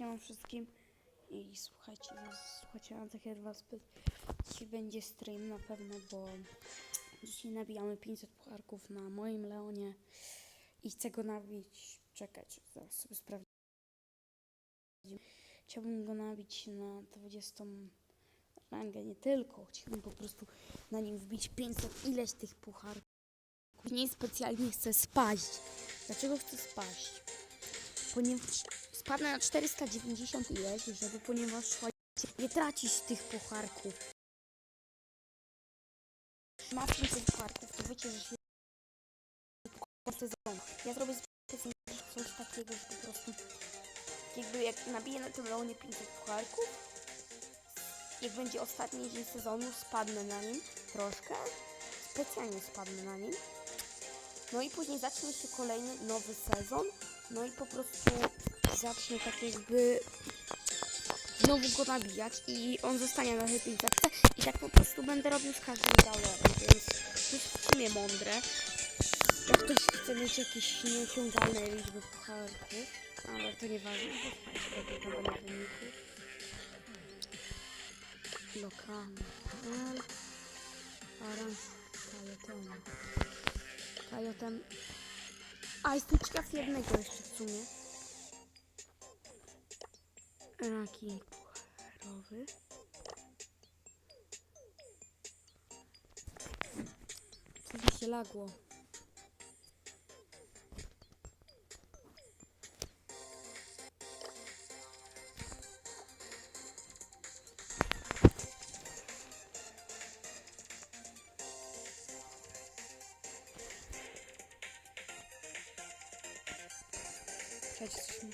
siema wszystkim i słuchajcie, słuchajcie, na takie dwa dzisiaj będzie stream na pewno, bo dzisiaj nabijamy 500 pucharków na moim Leonie i chcę go nabić, czekać, zaraz sobie sprawdzę. Chciałbym go nabić na 20 rangę, nie tylko, chciałbym po prostu na nim wbić 500 ileś tych pucharków. Później specjalnie chcę spaść. Dlaczego chcę spaść? Ponieważ spadnę na 490 ileś, żeby ponieważ nie tracić tych pucharków. Ma 500 pucharków, to że się po sezonu. Ja zrobię coś takiego, że po prostu jakby jak nabiję na tym leonie 500 pucharków, jak będzie ostatni dzień sezonu, spadnę na nim troszkę, specjalnie spadnę na nim. No i później zacznie się kolejny nowy sezon. No i po prostu zacznie tak jakby znowu go nabijać i on zostanie na tej 500 i tak po prostu będę robił z każdym dolarem, więc to jest w sumie mądre. Jak ktoś chce mieć jakieś nieosiągalne liczby pucharków, ale to nieważne, bo tam na wyniku. Lokalny panel, aranż, kajeton. Kajotem. A, jestem ciekaw jednego jeszcze w sumie. Raki pucharowy. Coś mi się lagło. Czekajcie, coś mi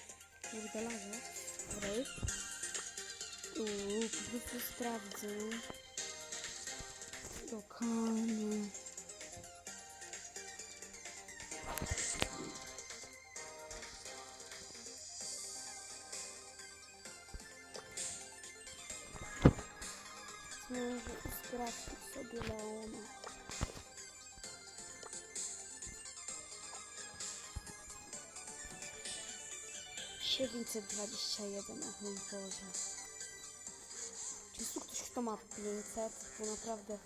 kurde laga. Dobra już. Uuu, po prostu sprawdzę. Lokalnie. Może sprawdźmy sobie Leona. Siedemset dwadzieścia jeden, o mój Boże. Czy jest tu ktoś, kto ma 500? Bo naprawdę...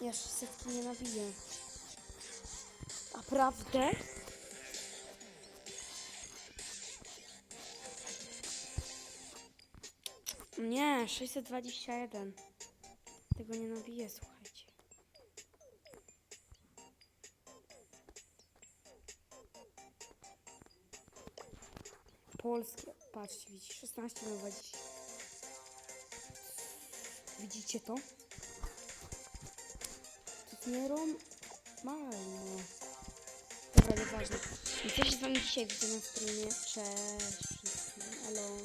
Ja setki nie nabiję. Naprawdę? Nie, 621. Tego nie nabiję, słuchajcie. Polskie, patrzcie, widzicie, 16 na 20. Widzicie to? To jest normalne. Dobra, nieważne. I się z wami dzisiaj widzę na streamie? Cześć wszystkim, elo.